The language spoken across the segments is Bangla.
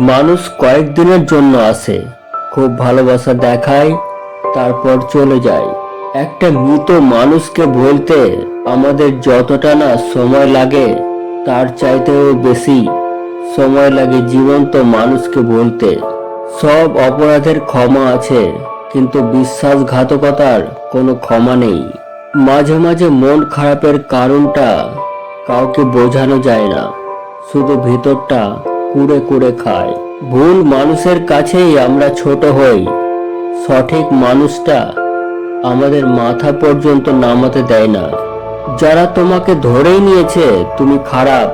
মানুষ কয়েকদিনের জন্য আসে, খুব ভালোবাসা দেখায়, তারপর চলে যায়। একটা মৃত মানুষকে বলতে আমাদের যতটা না সময় লাগে, তার চাইতেও বেশি সময় লাগে জীবন্ত মানুষকে বলতে সব অপরাধের ক্ষমা আছে, কিন্তু বিশ্বাসঘাতকতার কোনো ক্ষমা নেই। মাঝে মাঝে মন খারাপের কারণটা কাউকে বোঝানো যায় না, শুধু ভিতরটা কুড়ে কুড়ে খায়। ভুল মানুষের কাছেই আমরা ছোট হই। সঠিক মানুষটা আমাদের মাথা পর্যন্ত নামাতে দেয় না। যারা তোমাকে ধরেই নিয়েছে, তুমি খারাপ।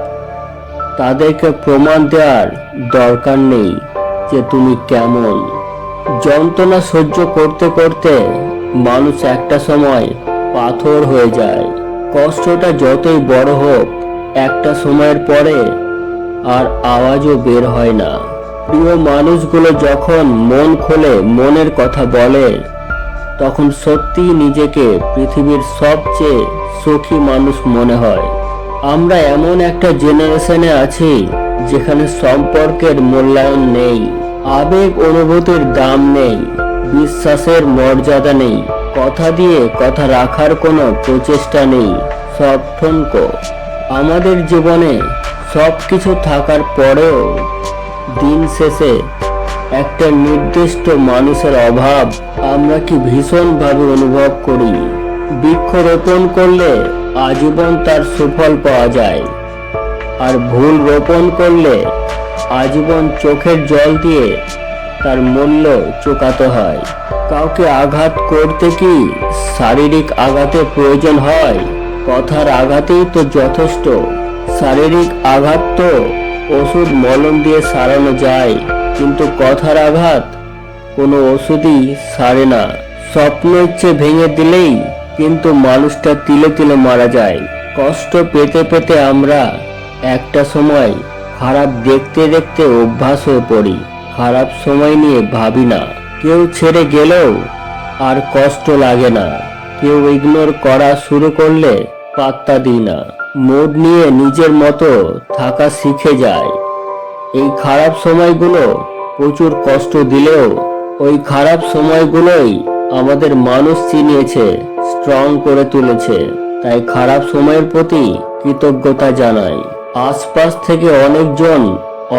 তাদেরকে প্রমাণ দেওয়ার দরকার নেই যে তুমি কেমন। যন্ত্রণা সহ্য করতে করতে মানুষ একটা সময় পাথর হয়ে যায়। কষ্টটা যতই বড় হোক, একটা সময়ের পরে আর আওয়াজও বের হয় না। প্রিয় মানুষগুলো যখন মন খোলে মনের কথা বলে, তখন সত্যি নিজেকে পৃথিবীর সবচেয়ে সুখী মানুষ মনে হয়। আমরা এমন একটা জেনারেশনে আছি, যেখানে সম্পর্কের মূল্যায়ন নেই, আবেগ অনুভূতির দাম নেই, বিশ্বাসের মর্যাদা নেই, কথা দিয়ে কথা রাখার কোনো প্রচেষ্টা নেই, সব ঠনকো আমাদের জীবনে সব কিছু থাকার পরেও দিন শেষে একটা নির্দিষ্ট মানুষের অভাব আমরা কি ভীষণভাবে অনুভব করি। বৃক্ষরোপণ করলে আজীবন তার সুফল পাওয়া যায়, আর ভুল রোপণ করলে আজীবন চোখের জল দিয়ে তার মূল্য চোকাতে হয়। কাউকে আঘাত করতে কি শারীরিক আঘাতের প্রয়োজন হয়? কথার আঘাতেই তো যথেষ্ট। শারীরিক আঘাত তো ওষুধ মলম দিয়ে সারানো যায়, কিন্তু কথার আঘাত কোনো ওষুধই সারে না। স্বপ্ন ইচ্ছে ভেঙে দিলেই কিন্তু মানুষটা তিলে তিলে মারা যায়। কষ্ট পেতে পেতে আমরা একটা সময় খারাপ দেখতে দেখতে অভ্যাস হয়ে পড়ি। খারাপ সময় নিয়ে ভাবি না। কেউ ছেড়ে গেলেও আর কষ্ট লাগে না। কেউ ইগনোর করা শুরু করলে পাত্তা দিই না। মুড নিয়ে নিজের মতো থাকা শিখে যায়। এই খারাপ সময়গুলো প্রচুর কষ্ট দিলেও ওই খারাপ সময়গুলোই আমাদের মানুষ চিনিয়েছে স্ট্রং করে তুলেছে। তাই খারাপ সময়ের প্রতি কৃতজ্ঞতা জানাই। আশপাশ থেকে অনেকজন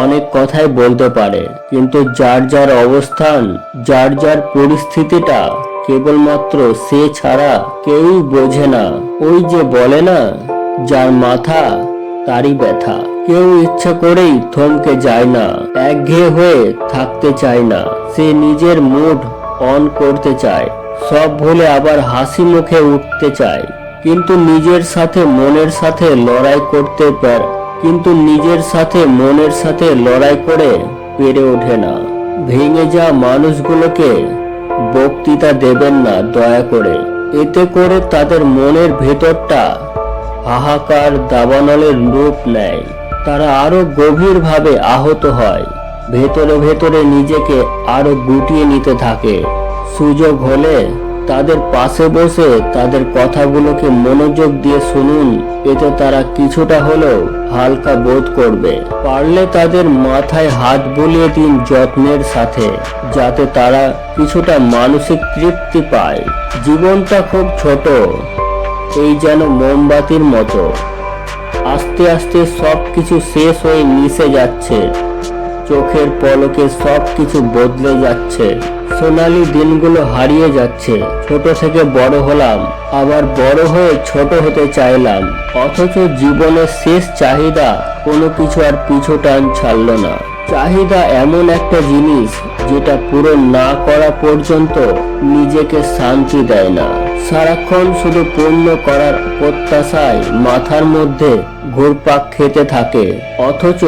অনেক কথাই বলতে পারে, কিন্তু যার যার অবস্থান, যার যার পরিস্থিতিটা কেবলমাত্র সে ছাড়া কেউই বোঝে না। ওই যে বলে না যার মাথা তারই ব্যথা। কেউ ইচ্ছা করেই থমকে যায় না, একঘেয়ে হয়ে থাকতে চায় না। সে নিজের মুড অন করতে চায়, সব ভুলে আবার হাসি মুখে উঠতে চায়। কিন্তু নিজের সাথে মনের সাথে লড়াই করতে পারে, কিন্তু নিজের সাথে মনের সাথে লড়াই করে পেরে ওঠে না। ভেঙে যা মানুষগুলোকে বক্তৃতা দেবেন না দয়া করে, এতে করে তাদের মনের ভেতরটা হাহাকার দাবানলের রূপ নেয়। তারা আরও গভীরভাবে আহত হয়। ভেতরে ভেতরে নিজেকে আরও গুটিয়ে নিতে থাকে। সুযোগ হলে তাদের পাশে বসে তাদের কথাগুলোকে মনোযোগ দিয়ে শুনুন। এতে তারা কিছুটা হলেও হালকা বোধ করবে। পারলে তাদের মাথায় হাত বুলিয়ে দিন যত্নের সাথে, যাতে তারা কিছুটা মানসিক তৃপ্তি পায়। জীবনটা খুব ছোট। এই যেন মোমবাতির মতো। আস্তে আস্তে সব কিছু শেষ হয়ে মিশে যাচ্ছে। চোখের পলকে সব কিছু বদলে যাচ্ছে। সোনালি দিনগুলো হারিয়ে যাচ্ছে। ছোট থেকে বড় হলাম। আবার বড় হয়ে ছোট হতে চাইলাম। অথচ জীবনের শেষ চাহিদা কোনো কিছু আর পিছু টান ছাড়ল না। চাহিদা এমন একটা জিনিস যেটা পূরণ না করা পর্যন্ত নিজেকে শান্তি দেয় না। সারাক্ষণ শুধু পূর্ণ করার প্রত্যাশায় মাথার মধ্যে ঘুরপাক খেতে থাকে। অথচ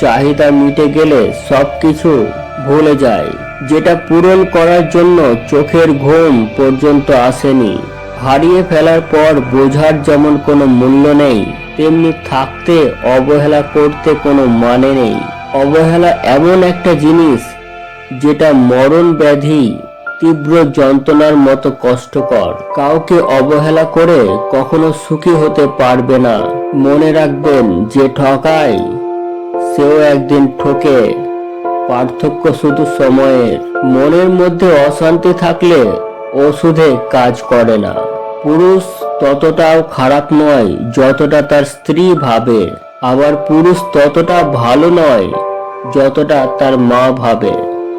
চাহিদা মিটে গেলে সবকিছু ভুলে যায়, যেটা পূরণ করার জন্য চোখের ঘুম পর্যন্ত আসেনি। হারিয়ে ফেলার পর বোঝার যেমন কোনো মূল্য নেই, তেমনি থাকতে অবহেলা করতে কোনো মানে নেই। অবহেলা এমন একটা জিনিস যেটা মরণ ব্যাধি তীব্র যন্ত্রণার মতো কষ্টকর। কাউকে অবহেলা করে কখনো সুখী হতে পারবে না। মনে রাখবেন, যে ঠকায়, সেও একদিন ঠকে। পার্থক্য শুধু সময়ের। মনের মধ্যে অশান্তি থাকলে ওষুধে কাজ করে না। পুরুষ ততটাও খারাপ নয়, যতটা তার স্ত্রী ভাবে। আবার পুরুষ ততটা ভালো নয় যতটা তার মা ভাবে।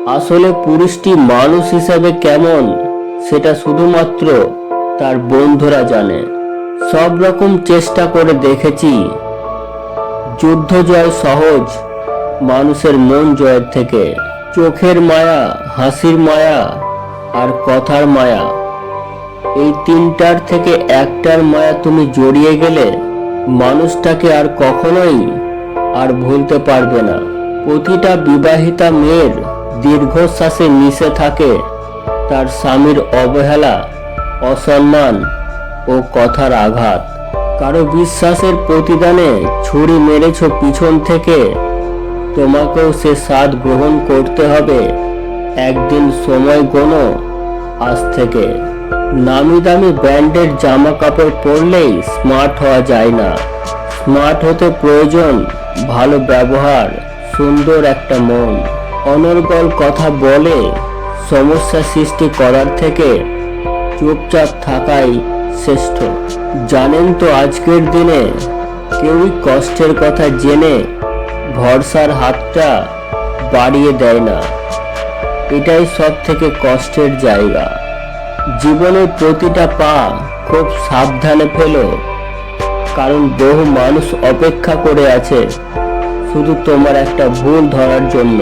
আসলে পুরুষটি মানুষ হিসাবে কেমন, সেটা শুধুমাত্র তার বন্ধুরা জানে। সব রকম চেষ্টা করে দেখেছি। যুদ্ধ জয় সহজ, মানুষের মন জয়ের থেকে। চোখের মায়া, হাসির মায়া আর কথার মায়া। এই তিনটার থেকে একটার মায়া তুমি জড়িয়ে গেলে মানুষটাকে আর কখনোই আর ভুলতে পারবে না। প্রতিটা বিবাহিতা মেয়ের দীর্ঘশ্বাসে মিশে থাকে তার স্বামীর অবহেলা, অসম্মান ও কথার আঘাত। কারও বিশ্বাসের প্রতিদানে ছুরি মেরেছ পিছন থেকে, তোমাকেও সে স্বাদ গ্রহণ করতে হবে। একদিন সময় গোনো আজ থেকে। নামি দামি ব্র্যান্ডের জামা কাপড় পরলেই স্মার্ট হওয়া যায় না। স্মার্ট হতে প্রয়োজন ভালো ব্যবহার, সুন্দর একটা মন। অনর্গল কথা বলে সমস্যা সৃষ্টি করার থেকে চুপচাপ থাকাই শ্রেষ্ঠ। জানেন তো আজকের দিনে কেউই কষ্টের কথা জেনে ভরসার হাতটা বাড়িয়ে দেয় না। এটাই সব থেকে কষ্টের জায়গা। জীবনের প্রতিটা পা খুব সাবধানে ফেলো, কারণ বহু মানুষ অপেক্ষা করে আছে শুধু তোমার একটা ভুল ধরার জন্য।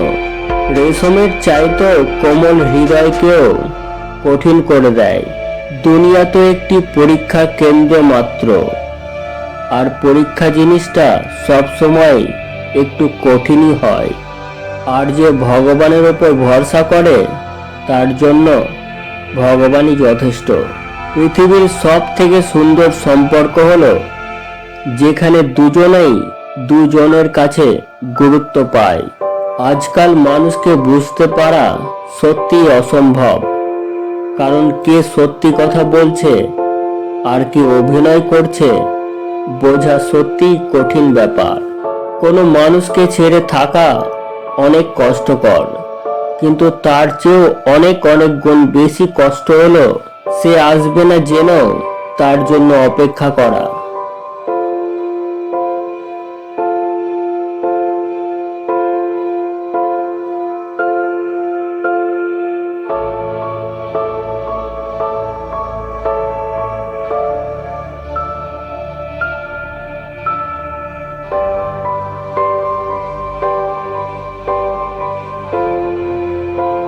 রেশমের চাইতেও কোমল হৃদয়কেও কঠিন করে দেয়। দুনিয়া তো একটি পরীক্ষা কেন্দ্র মাত্র, আর পরীক্ষা জিনিসটা সব সময় একটু কঠিনই হয়। আর যে ভগবানের ওপর ভরসা করে, তার জন্য ভগবানই যথেষ্ট। পৃথিবীর সব থেকে সুন্দর সম্পর্ক হলো, যেখানে দুজনেই দুজনের কাছে গুরুত্ব পায়। আজকাল মানুষকে বুঝতে পারা সত্যি অসম্ভব। কারণ কে সত্যি কথা বলছে আর কি অভিনয় করছে, বোঝা সত্যিই কঠিন ব্যাপার। কোনো মানুষকে ছেড়ে থাকা অনেক কষ্টকর। কিন্তু তার চেয়েও অনেক অনেক গুণ বেশি কষ্ট হলো। সে আসবে না জেনেও তার জন্য অপেক্ষা করা।